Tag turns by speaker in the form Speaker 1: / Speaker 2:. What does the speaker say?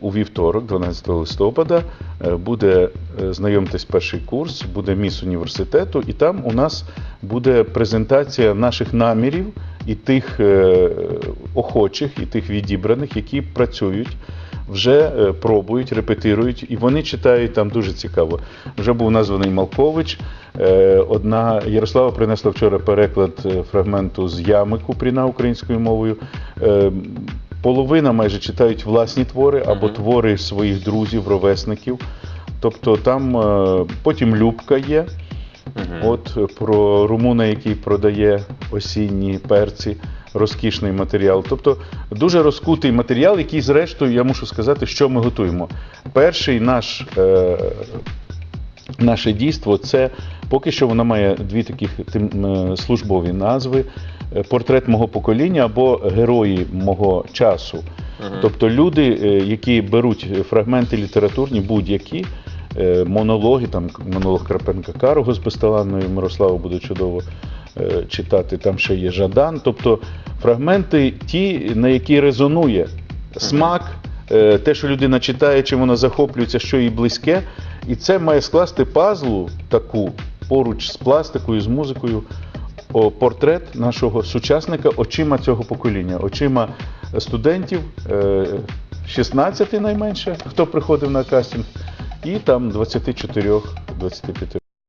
Speaker 1: у вівторок, 12 листопада, е, буде е, знайомитись перший курс, буде міс університету, і там у нас буде презентація наших намірів і тих е, охочих, і тих відібраних, які працюють. Вже пробують, репетирують, і вони читають там дуже цікаво. Вже був названий Малкович. Одна Ярослава принесла вчора переклад фрагменту з ями Купріна українською мовою. Половина майже читають власні твори або твори своїх друзів, ровесників. Тобто там е, потім Любка є. От е, про румуна, який продає осінні перці, розкішний матеріал. Тобто дуже розкутий матеріал, який, зрештою, я мушу сказати, що ми готуємо. Перший наш. Е- Наше дійство це поки що воно має дві таких е, службові назви: Е, портрет мого покоління або герої мого часу. Тобто люди, е, які беруть фрагменти літературні, будь-які монологи, там монолог Карпенка Карого з безталанною Мирослава буде чудово читати. Там ще є Жадан. Тобто фрагменти, ті, на які резонує смак, те, що людина читає, чим вона захоплюється, що їй близьке. І це має скласти пазлу таку поруч з пластикою, з музикою. Портрет нашого сучасника очима цього покоління, очима студентів, е, 16 найменше, хто приходив на кастинг, і там 24-25